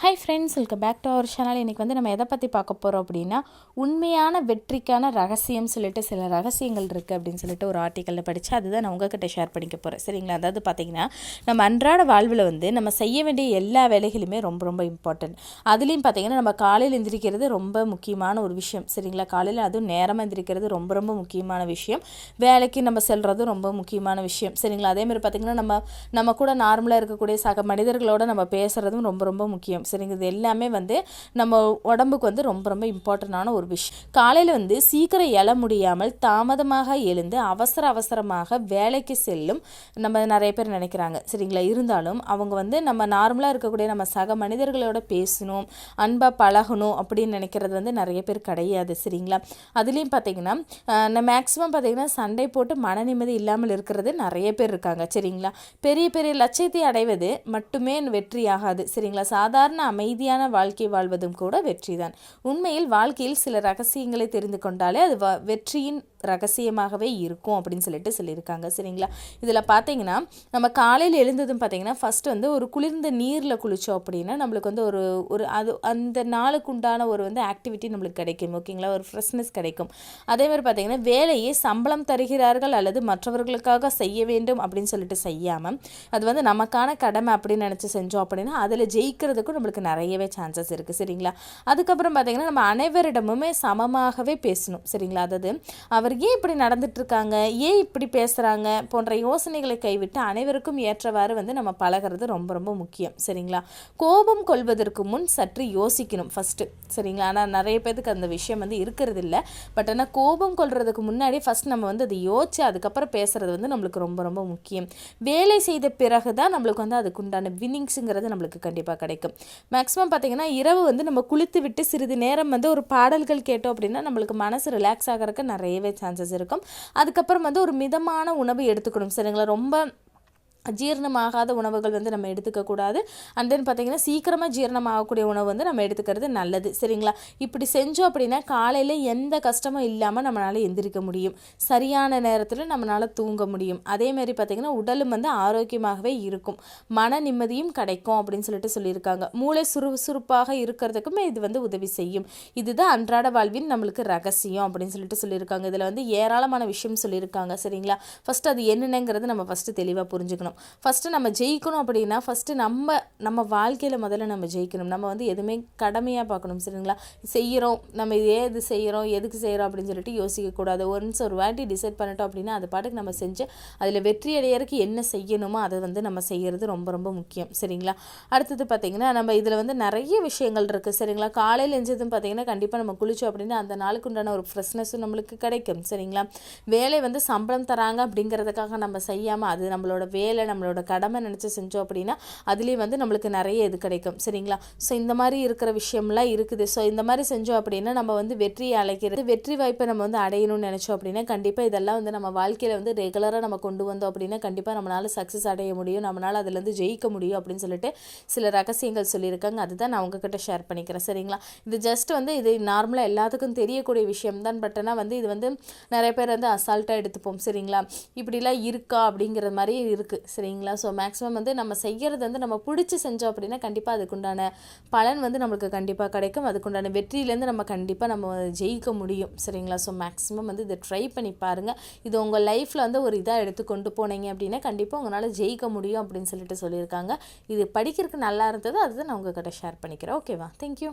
Hi friends welcome back to our channel இன்றைக்கி வந்து நம்ம எதை பற்றி பார்க்க போகிறோம் அப்படின்னா உண்மையான வெற்றிக்கான ரகசியம் சொல்லிட்டு சில ரகசியங்கள் இருக்குது அப்படின்னு சொல்லிட்டு ஒரு ஆர்டிக்கலில் படித்து அதுதான் நான் உங்ககிட்ட ஷேர் பண்ணிக்க போகிறேன் சரிங்களா? அதாவது பார்த்தீங்கன்னா நம்ம அன்றாட வாழ்வில் வந்து நம்ம செய்ய வேண்டிய எல்லா வேலைகளுமே ரொம்ப ரொம்ப இம்பார்ட்டன்ட் அதுலேயும் பார்த்தீங்கன்னா நம்ம காலையில் எந்திரிக்கிறது ரொம்ப முக்கியமான ஒரு விஷயம். சரிங்களா? காலையில் அதுவும் நேரமாக எந்திரிக்கிறது ரொம்ப ரொம்ப முக்கியமான விஷயம். வேலைக்கு நம்ம செல்கிறதும் ரொம்ப முக்கியமான விஷயம். சரிங்களா? அதேமாதிரி பார்த்தீங்கன்னா நம்ம நம்ம கூட நார்மலாக இருக்கக்கூடிய சக மனிதர்களோட நம்ம பேசுகிறதும் ரொம்ப ரொம்ப முக்கியம். சரிங்க இது எல்லாமே வந்து நம்ம உடம்புக்கு வந்து ரொம்ப ரொம்ப இம்பார்ட்டண்டான ஒரு விஷயம். காலையில் வந்து சீக்கிரம் எழ முடியாமல் தாமதமாக எழுந்து அவசர அவசரமாக வேலைக்கு செல்லும் நம்ம நிறைய பேர் நினைக்கிறாங்க. சரிங்களா? இருந்தாலும் அவங்க வந்து நம்ம நார்மலாக இருக்கக்கூடிய நம்ம சக மனிதர்களோட பேசணும் அன்பாக பழகணும் அப்படின்னு நினைக்கிறது வந்து நிறைய பேர் கிடையாது. சரிங்களா? அதுலேயும் பார்த்தீங்கன்னா மேக்ஸிமம் பார்த்தீங்கன்னா சண்டை போட்டு மன நிம்மதி இல்லாமல் இருக்கிறது நிறைய பேர் இருக்காங்க. சரிங்களா? பெரிய பெரிய லட்சியத்தை அடைவது மட்டுமே வெற்றியாகாது. சரிங்களா? சாதாரண அமைதியான வாழ்க்கை வாழ்வதும் கூட வெற்றிதான். உண்மையில் வாழ்க்கையில் சில ரகசியங்களை தெரிந்து கொண்டாலே அது வ- வெற்றியின் ரகசியமாகவே இருக்கும் அப்படின்னு சொல்லிட்டு சொல்லியிருக்காங்க. சரிங்களா? இதில் பார்த்தீங்கன்னா நம்ம காலையில் எழுந்ததும் பார்த்தீங்கன்னா ஃபர்ஸ்ட் வந்து ஒரு குளிர்ந்த நீரில் குளித்தோம் அப்படின்னா நம்மளுக்கு வந்து ஒரு ஒரு அது அந்த நாளுக்கு உண்டான ஒரு வந்து ஆக்டிவிட்டி நம்மளுக்கு கிடைக்கும். ஓகேங்களா? ஒரு ஃப்ரெஷ்னஸ் கிடைக்கும். அதே மாதிரி பார்த்தீங்கன்னா வேலையை சம்பளம் தருகிறார்கள் அல்லது மற்றவர்களுக்காக செய்ய வேண்டும் அப்படின்னு சொல்லிட்டு செய்யாமல் அது வந்து நமக்கான கடமை அப்படின்னு நினச்சி செஞ்சோம் அப்படின்னா அதில் ஜெயிக்கிறதுக்கும் நம்மளுக்கு நிறையவே சான்சஸ் இருக்குது சரிங்களா? அதுக்கப்புறம் பார்த்திங்கன்னா நம்ம அனைவரிடமுமே சமமாகவே பேசணும் சரிங்களா? அதாவது அவர் ஏன் இப்படி நடந்துட்டுருக்காங்க? ஏன் இப்படி பேசுகிறாங்க போன்ற யோசனைகளை கைவிட்டு அனைவருக்கும் ஏற்றவாறு வந்து நம்ம பழகிறது ரொம்ப ரொம்ப முக்கியம் சரிங்களா? கோபம் கொள்வதற்கு முன் சற்று யோசிக்கணும் ஃபஸ்ட்டு சரிங்களா? ஆனால் நிறைய பேருக்கு அந்த விஷயம் வந்து இருக்கிறது இல்லை பட் ஆனால் கோபம் கொள்வதுக்கு முன்னாடி ஃபஸ்ட் நம்ம வந்து அதை யோசிச்சு அதுக்கப்புறம் பேசுகிறது வந்து நம்மளுக்கு ரொம்ப ரொம்ப முக்கியம். வேலை செய்த பிறகு தான் நம்மளுக்கு வந்து அதுக்குண்டான வினிங்ஸுங்கிறது வின்னிங்ஸுங்கிறது நம்மளுக்கு கண்டிப்பாக கிடைக்கும். மேக்ஸிமம் பார்த்தீங்கன்னா இரவு வந்து நம்ம குளித்து விட்டு சிறிது நேரம் வந்து ஒரு பாடல்கள் கேட்டோம் அப்படின்னா நம்மளுக்கு மனசு ரிலாக்ஸ் ஆகிறதுக்கு நிறையவே சான்சஸ் இருக்கும். அதுக்கப்புறம் வந்து ஒரு மிதமான உணவு எடுத்துக்கணும். சரிங்களா? ரொம்ப ஜீரணமாகாத உணவுகள் வந்து நம்ம எடுத்துக்கக்கூடாது அண்ட் தென் பார்த்தீங்கன்னா சீக்கிரமாக ஜீரணமாகக்கூடிய உணவு வந்து நம்ம எடுத்துக்கிறது நல்லது. சரிங்களா? இப்படி செஞ்சோம் அப்படின்னா காலையில் எந்த கஷ்டமும் இல்லாமல் நம்மளால் எந்திரிக்க முடியும். சரியான நேரத்தில் நம்மளால் தூங்க முடியும். அதேமாரி பார்த்தீங்கன்னா உடலும் வந்து ஆரோக்கியமாகவே இருக்கும். மன நிம்மதியும் கிடைக்கும் அப்படின்னு சொல்லிட்டு சொல்லியிருக்காங்க. மூளை சுறுசுறுப்பாக இருக்கிறதுக்குமே இது வந்து உதவி செய்யும். இதுதான் அன்றாட வாழ்வின் நம்மளுக்கு ரகசியம் அப்படின்னு சொல்லிட்டு சொல்லியிருக்காங்க. இதில் வந்து ஏராளமான விஷயம் சொல்லியிருக்காங்க. சரிங்களா? ஃபஸ்ட்டு அது என்னென்னங்கிறது நம்ம ஃபஸ்ட்டு தெளிவாக புரிஞ்சுக்கணும். ஃபஸ்ட்டு நம்ம ஜெயிக்கணும் அப்படின்னா ஃபஸ்ட்டு நம்ம நம்ம வாழ்க்கையில் முதல்ல நம்ம ஜெயிக்கணும். நம்ம வந்து எதுவுமே கடமையாக பார்க்கணும் சரிங்களா? செய்கிறோம் நம்ம இது ஏது செய்கிறோம் எதுக்கு செய்கிறோம் அப்படின்னு சொல்லிட்டு யோசிக்கக்கூடாது ஒன்ஸ் ஒரு வாட்டி டிசைட் பண்ணிட்டோம் அப்படின்னா அது பாட்டுக்கு நம்ம செஞ்சு அதில் வெற்றி அடையறதுக்கு என்ன செய்யணுமோ அதை வந்து நம்ம செய்கிறது ரொம்ப ரொம்ப முக்கியம் சரிங்களா? அடுத்தது பார்த்திங்கன்னா நம்ம இதில் வந்து நிறைய விஷயங்கள் இருக்குது சரிங்களா? காலையில் எஞ்சதும் பார்த்திங்கன்னா கண்டிப்பாக நம்ம குளிச்சோம் அப்படின்னா அந்த நாளுக்கு உண்டான ஒரு ஃப்ரெஷ்னஸும் நம்மளுக்கு கிடைக்கும் சரிங்களா? வேலை வந்து சம்பளம் தராங்க அப்படிங்கிறதுக்காக நம்ம செய்யாமல் அது நம்மளோட வேலை நம்மளோட கடமை நினச்சி செஞ்சோம் அப்படின்னா அதுலேயும் வந்து நம்மளுக்கு நிறைய இது கிடைக்கும். சரிங்களா? ஸோ இந்த மாதிரி இருக்கிற விஷயம்லாம் இருக்குது. ஸோ இந்த மாதிரி செஞ்சோம் அப்படின்னா நம்ம வந்து வெற்றியை அழைக்கிறது வெற்றி வாய்ப்பை நம்ம வந்து அடையணும்னு நினச்சோம் அப்படின்னா கண்டிப்பாக இதெல்லாம் வந்து நம்ம வாழ்க்கையில் வந்து ரெகுலராக நம்ம கொண்டு வந்தோம் அப்படின்னா கண்டிப்பாக நம்மளால் சக்ஸஸ் அடைய முடியும். நம்மளால் அதுலேருந்து ஜெயிக்க முடியும் அப்படின்னு சொல்லிட்டு சில ரகசியங்கள் சொல்லியிருக்காங்க. அதுதான் நான் உங்ககிட்ட ஷேர் பண்ணிக்கிறேன். சரிங்களா? இது ஜஸ்ட் வந்து இது நார்மலாக எல்லாத்துக்கும் தெரியக்கூடிய விஷயம் தான். பட் ஆனால் வந்து இது வந்து நிறைய பேர் வந்து அசால்ட்டாக எடுத்துப்போம். சரிங்களா? இப்படிலாம் இருக்கா அப்படிங்கிற மாதிரி இருக்குது சரிங்களா? ஸோ மேக்ஸிமம் வந்து நம்ம செய்கிறது வந்து நம்ம பிடிச்சி செஞ்சோம் அப்படின்னா கண்டிப்பாக அதுக்குண்டான பலன் வந்து நம்மளுக்கு கண்டிப்பாக கிடைக்கும். அதுக்குண்டான வெற்றியிலேருந்து நம்ம கண்டிப்பாக நம்ம ஜெயிக்க முடியும். சரிங்களா? ஸோ மேக்ஸிமம் வந்து இதை ட்ரை பண்ணி பாருங்கள் இது உங்கள் லைஃப்பில் வந்து ஒரு இதாக எடுத்து கொண்டு போனீங்க அப்படின்னா கண்டிப்பாக உங்களால் ஜெயிக்க முடியும் அப்படின்னு சொல்லிட்டு சொல்லியிருக்காங்க. இது படிக்கிறதுக்கு நல்லா இருந்தது. அதுதான் நான் உங்ககிட்ட ஷேர் பண்ணிக்கிறேன். ஓகேவா தேங்க்யூ